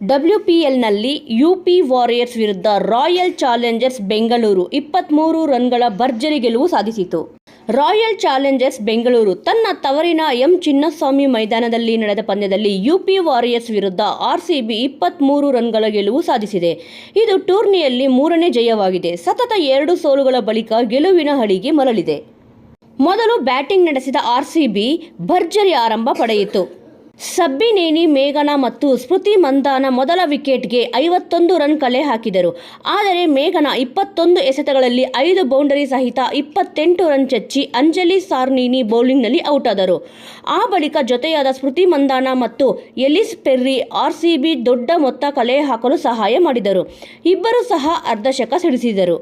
ಡಬ್ಲ್ಯೂಪಿಎಲ್ನಲ್ಲಿ UP warriors ವಿರುದ್ಧ royal challengers Bengaluru ಇಪ್ಪತ್ತ್ಮೂರು ರನ್ಗಳ ಭರ್ಜರಿ ಗೆಲುವು ಸಾಧಿಸಿತು. ರಾಯಲ್ ಚಾಲೆಂಜರ್ಸ್ ಬೆಂಗಳೂರು ತನ್ನ ತವರಿನ ಎಂ ಚಿನ್ನಸ್ವಾಮಿ ಮೈದಾನದಲ್ಲಿ ನಡೆದ ಪಂದ್ಯದಲ್ಲಿ ಯುಪಿ ವಾರಿಯರ್ಸ್ ವಿರುದ್ಧ ಆರ್ಸಿಬಿ ಇಪ್ಪತ್ತ್ಮೂರು ರನ್ಗಳ ಗೆಲುವು ಸಾಧಿಸಿದೆ. ಇದು ಟೂರ್ನಿಯಲ್ಲಿ ಮೂರನೇ ಜಯವಾಗಿದೆ. ಸತತ ಎರಡು ಸೋಲುಗಳ ಬಳಿಕ ಗೆಲುವಿನ ಹಳಿಗೆ ಮರಳಿದೆ. ಮೊದಲು ಬ್ಯಾಟಿಂಗ್ ನಡೆಸಿದ ಆರ್ಸಿಬಿ ಭರ್ಜರಿ ಆರಂಭ ಪಡೆಯಿತು. ಸಬ್ಬಿನೇನಿ ಮೇಘನಾ ಮತ್ತು ಸ್ಮೃತಿ ಮಂದಾನ ಮೊದಲ ವಿಕೆಟ್ಗೆ ಐವತ್ತೊಂದು ರನ್ ಕಲೆ ಹಾಕಿದರು. ಆದರೆ ಮೇಘನಾ ಇಪ್ಪತ್ತೊಂದು ಎಸೆತಗಳಲ್ಲಿ ಐದು ಬೌಂಡರಿ ಸಹಿತ ಇಪ್ಪತ್ತೆಂಟು ರನ್ ಚಚ್ಚಿ ಅಂಜಲಿ ಸಾರ್ನಿನಿ ಬೌಲಿಂಗ್ನಲ್ಲಿ ಔಟ್ ಆದರು ಆ ಬಳಿಕ ಜೊತೆಯಾದ ಸ್ಮೃತಿ ಮಂದಾನ ಮತ್ತು ಎಲಿಸ್ ಪೆರ್ರಿ ಆರ್ಸಿಬಿ ದೊಡ್ಡ ಮೊತ್ತ ಕಲೆ ಹಾಕಲು ಸಹಾಯ ಮಾಡಿದರು. ಇಬ್ಬರು ಸಹ ಅರ್ಧಶಕ ಸಿಡಿಸಿದರು.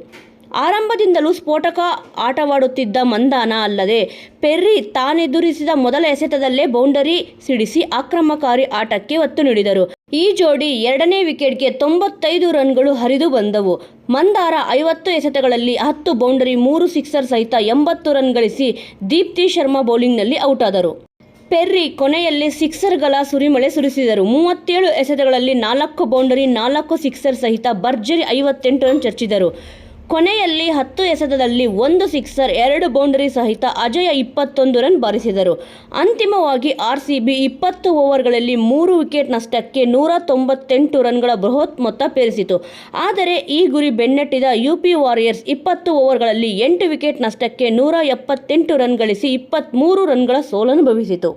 ಆರಂಭದಿಂದಲೂ ಸ್ಫೋಟಕ ಆಟವಾಡುತ್ತಿದ್ದ ಮಂದಾನ ಅಲ್ಲದೆ ಪೆರ್ರಿ ತಾನೆದುರಿಸಿದ ಮೊದಲ ಎಸೆತದಲ್ಲೇ ಬೌಂಡರಿ ಸಿಡಿಸಿ ಆಕ್ರಮಣಕಾರಿ ಆಟಕ್ಕೆ ಒತ್ತು ನೀಡಿದರು. ಈ ಜೋಡಿ ಎರಡನೇ ವಿಕೆಟ್ಗೆ ತೊಂಬತ್ತೈದು ರನ್ಗಳು ಹರಿದು ಬಂದವು. ಮಂದಾರ ಐವತ್ತು ಎಸೆತಗಳಲ್ಲಿ ಹತ್ತು, ಬೌಂಡರಿ ಮೂರು, ಸಿಕ್ಸರ್ ಸಹಿತ ಎಂಬತ್ತು ರನ್ ಗಳಿಸಿ ದೀಪ್ತಿ ಶರ್ಮಾ ಬೌಲಿಂಗ್ನಲ್ಲಿ ಔಟ್ ಆದರು ಪೆರ್ರಿ ಕೊನೆಯಲ್ಲಿ ಸಿಕ್ಸರ್ಗಳ ಸುರಿಮಳೆ ಸುರಿಸಿದರು. ಮೂವತ್ತೇಳು ಎಸೆತಗಳಲ್ಲಿ ನಾಲ್ಕು, ಬೌಂಡರಿ ನಾಲ್ಕು, ಸಿಕ್ಸರ್ ಸಹಿತ ಭರ್ಜರಿ ಐವತ್ತೆಂಟು ರನ್ ಚರ್ಚಿದರು. ಕೊನೆಯಲ್ಲಿ ಹತ್ತು ಎಸೆತದಲ್ಲಿ ಒಂದು ಸಿಕ್ಸರ್, ಎರಡು ಬೌಂಡರಿ ಸಹಿತ ಅಜಯ ಇಪ್ಪತ್ತೊಂದು ರನ್ ಬಾರಿಸಿದರು. ಅಂತಿಮವಾಗಿ ಆರ್ಸಿಬಿ ಇಪ್ಪತ್ತು ಓವರ್ಗಳಲ್ಲಿ ಮೂರು ವಿಕೆಟ್ ನಷ್ಟಕ್ಕೆ ನೂರ ತೊಂಬತ್ತೆಂಟು ರನ್ಗಳ ಬೃಹತ್ ಮೊತ್ತ ಪೇರಿಸಿತು. ಆದರೆ ಈ ಗುರಿ ಬೆನ್ನಟ್ಟಿದ ಯುಪಿ ವಾರಿಯರ್ಸ್ ಇಪ್ಪತ್ತು ಓವರ್ಗಳಲ್ಲಿ ಎಂಟು ವಿಕೆಟ್ ನಷ್ಟಕ್ಕೆ ನೂರ ಎಪ್ಪತ್ತೆಂಟು ರನ್ ಗಳಿಸಿ ಇಪ್ಪತ್ತ್ಮೂರು ರನ್ಗಳ ಸೋಲನುಭವಿಸಿತು.